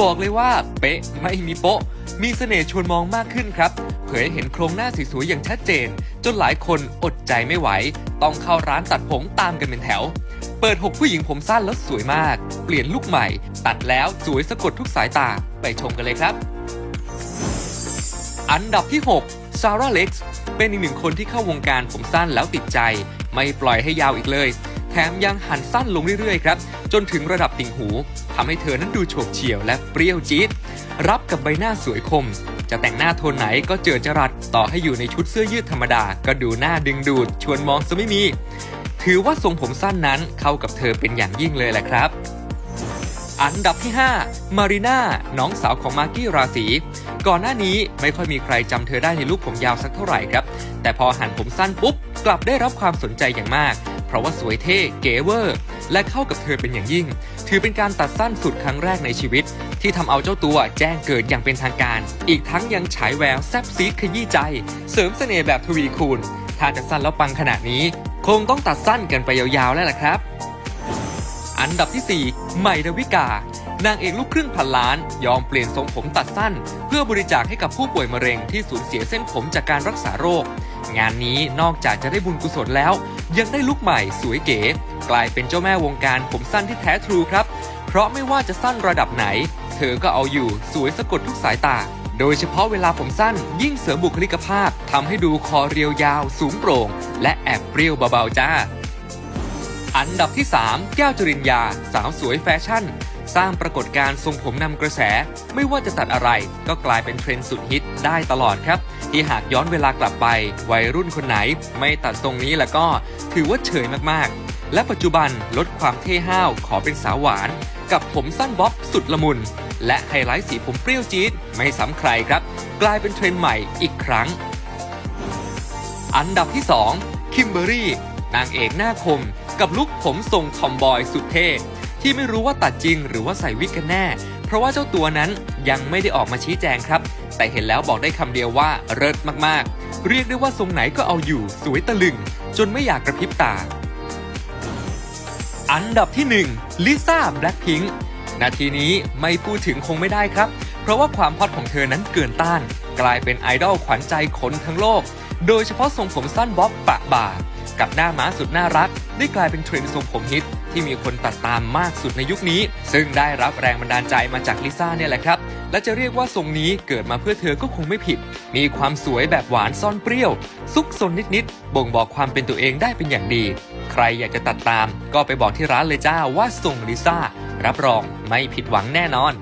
บอกเลยว่า เป๊ะไม่มีโป๊ะ มีเสน่ห์ชวนมองมากขึ้นครับ เผยให้เห็นโครงหน้าสวยๆอย่างชัดเจน จนหลายคนอดใจไม่ไหว ต้องเข้าร้านตัดผมตามกันเป็นแถว เปิด6ผู้หญิงผมสั้นแล้วสวยมาก เปลี่ยนลุคใหม่ ตัดแล้วสวยสะกดทุกสายตาไปชมกันเลยครับอันดับที่ 6 ซาร่าเล็กซ์ เป็นอีกหนึ่งคนที่เข้าวงการผมสั้นแล้วติดใจ ไม่ปล่อยให้ยาวอีกเลย แถมยังหันสั้นลงเรื่อยๆครับ จนถึงระดับติ่งหูทำให้เธอนั้นดูโฉบเฉี่ยวและเปรี้ยวจี๊ดรับกับใบหน้าสวยคม จะแต่งหน้าโทนไหนก็เจอจรัสต่อให้อยู่ในชุดเสื้อยืดธรรมดา ก็ดูหน้าดึงดูด ชวนมองซะไม่มี ถือว่าทรงผมสั้นนั้นเข้ากับเธอเป็นอย่างยิ่งเลยแหละครับอันดับที่ 5 มารีน่า น้องสาวของมากกี้ราศี ก่อนหน้านี้ไม่ค่อยมีใครจำเธอได้ในลุคผมยาวสักเท่าไหร่ครับ แต่พอหันผมสั้นปุ๊บ กลับได้รับความสนใจอย่างมาก ราะว่าสวยเท่เก๋เวอร์ และเข้ากับเธอเป็นอย่างยิ่ง ถือเป็นการตัดสั้นสุดครั้งแรกในชีวิต ที่ทำเอาเจ้าตัวแจ้งเกิดอย่างเป็นทางการ อีกทั้งยังฉายแววแซบซีดขยี้ใจ เสริมเสน่ห์แบบทวีคูณ ถ้าจะสั้นแล้วปังขนาดนี้ คงต้องตัดสั้นกันไปยาวๆแล้วล่ะครับ อันดับที่ 4 ใหม่ดาวิกานางเอกลูกครึ่งพันล้าน ยอมเปลี่ยนทรงผมตัดสั้น เพื่อบริจาคให้กับผู้ป่วยมะเร็งที่สูญเสียเส้นผมจากการรักษาโรค งานนี้นอกจากจะได้บุญกุศลแล้ว ยังได้ลุคใหม่สวยเก๋ กลายเป็นเจ้าแม่วงการผมสั้นที่แท้ทรูครับ เพราะไม่ว่าจะสั้นระดับไหน เธอก็เอาอยู่สวยสะกดทุกสายตา โดยเฉพาะเวลาผมสั้นยิ่งเสริมบุคลิกภาพทำให้ดูคอเรียวยาวสูงโปร่ง และแอบเปรี้ยวเบาๆจ้า อันดับที่ 3 แก้วจริญญา สาวสวยแฟชั่นสร้างปรากฏการณ์ทรงผมนำกระแส ไม่ว่าจะตัดอะไรก็กลายเป็นเทรนด์สุดฮิตได้ตลอดครับ ที่หากย้อนเวลากลับไป วัยรุ่นคนไหนไม่ตัดทรงนี้แล้วก็ถือว่าเฉยมากๆ และปัจจุบันลดความเท่ห้าวขอเป็นสาวหวาน กับผมสั้นบ๊อบสุดละมุน และไฮไลท์สีผมเปรี้ยวจี๊ดไม่ซ้ำใครครับ กลายเป็นเทรนด์ใหม่อีกครั้ง อันดับที่ 2 คิมเบอรี่ นางเอกหน้าคม กับลุคผมทรงทอมบอยสุดเท่ที่ไม่รู้ว่าตัดจริงหรือว่าใส่วิกกันแน่ เพราะว่าเจ้าตัวนั้นยังไม่ได้ออกมาชี้แจงครับ แต่เห็นแล้วบอกได้คำเดียวว่าเลิศมากๆ เรียกได้ว่าทรงไหนก็เอาอยู่สวยตะลึง จนไม่อยากกระพริบตา อันดับที่1ลิซ่าแบล็คพิงค์นาทีนี้ไม่พูดถึงคงไม่ได้ครับ เพราะว่าความฮอตของเธอนั้นเกินต้าน กลายเป็นไอดอลขวัญใจคนทั้งโลก โดยเฉพาะทรงผมสั้นบ๊อบปะบ่า กับหน้าม้าสุดน่ารัก ได้กลายเป็นเทรนด์ทรงผมฮิตที่มีคนตัดตามมากสุดในยุคนี้ ซึ่งได้รับแรงบันดาลใจมาจากลิซ่าเนี่ยแหละครับ และจะเรียกว่าทรงนี้เกิดมาเพื่อเธอก็คงไม่ผิด มีความสวยแบบหวานซ่อนเปรี้ยว ซุกซนนิดๆ บ่งบอกความเป็นตัวเองได้เป็นอย่างดี ใครอยากจะตัดตาม ก็ไปบอกที่ร้านเลยจ้าว่าทรงลิซ่ารับรองไม่ผิดหวังแน่นอน